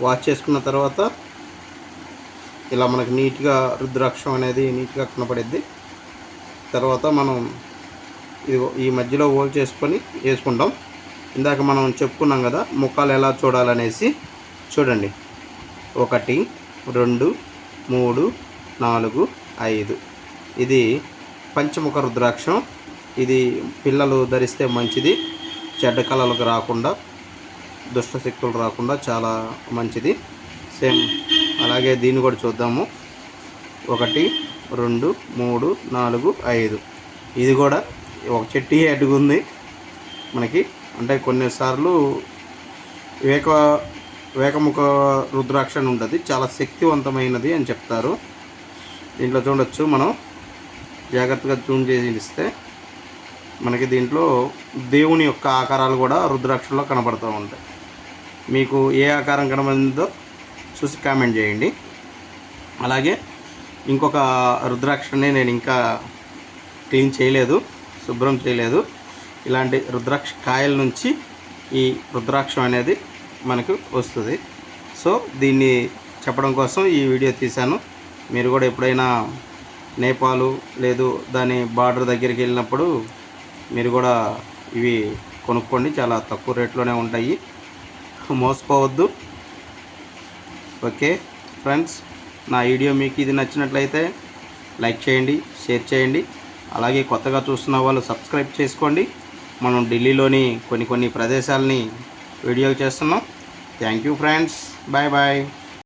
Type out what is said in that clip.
Wash చేసుకున్న తర్వాత ఇలా మనకి నీట్గా రుద్రాక్షం అనేది నీట్గా కనపడిద్ది. తర్వాత మనం ఇది ఈ మధ్యలో హోల్ చేసుకొని వేసుకుంటాం. ఇందాక మనం చెప్పుకున్నాం కదా ముఖాలు ఎలా చూడాలనేసి. చూడండి. ఒకటి రెండు మూడు నాలుగు ఐదు. ఇది పంచముఖ రుద్రాక్షం. ఇది పిల్లలు ధరిస్తే మంచిది. చెడ్డ కళలకు రాకుండా దుష్ట శక్తులు రాకుండా చాలా మంచిది. సేమ్ అలాగే దీన్ని కూడా చూద్దాము. ఒకటి రెండు మూడు నాలుగు ఐదు. ఇది కూడా ఒక చెట్టి అడుగుంది మనకి అంటే కొన్నిసార్లు వేక వేకముఖ రుద్రాక్ష అని ఉంటుంది. చాలా శక్తివంతమైనది అని చెప్తారు. దీంట్లో చూడొచ్చు మనం. జాగ్రత్తగా జూమ్ చేసి ఇస్తే మనకి దీంట్లో దేవుని యొక్క ఆకారాలు కూడా రుద్రాక్షల్లో కనబడుతూ ఉంటాయి. మీకు ఏ ఆకారం కనబడిందో చూసి కామెంట్ చేయండి. అలాగే ఇంకొక రుద్రాక్షని నేను ఇంకా క్లీన్ చేయలేదు శుభ్రం చేయలేదు. ఇలాంటి రుద్రాక్ష కాయల నుంచి ఈ రుద్రాక్షం అనేది మనకు వస్తుంది. సో దీన్ని చెప్పడం కోసం ఈ వీడియో తీశాను. మీరు కూడా ఎప్పుడైనా నేపాలు లేదు దాని బార్డర్ దగ్గరికి వెళ్ళినప్పుడు మీరు కూడా ఇవి కొనుక్కోండి. చాలా తక్కువ రేట్లోనే ఉంటాయి. మోసపోవద్దు. ఓకే ఫ్రెండ్స్ నా వీడియో మీకు ఇది నచ్చినట్లయితే లైక్ చేయండి షేర్ చేయండి. అలాగే కొత్తగా చూస్తున్న వాళ్ళు సబ్స్క్రైబ్ చేసుకోండి. మనం ఢిల్లీలోని కొన్ని కొన్ని ప్రదేశాలని వీడియోలు చేస్తున్నాం. Thank you friends. Bye bye.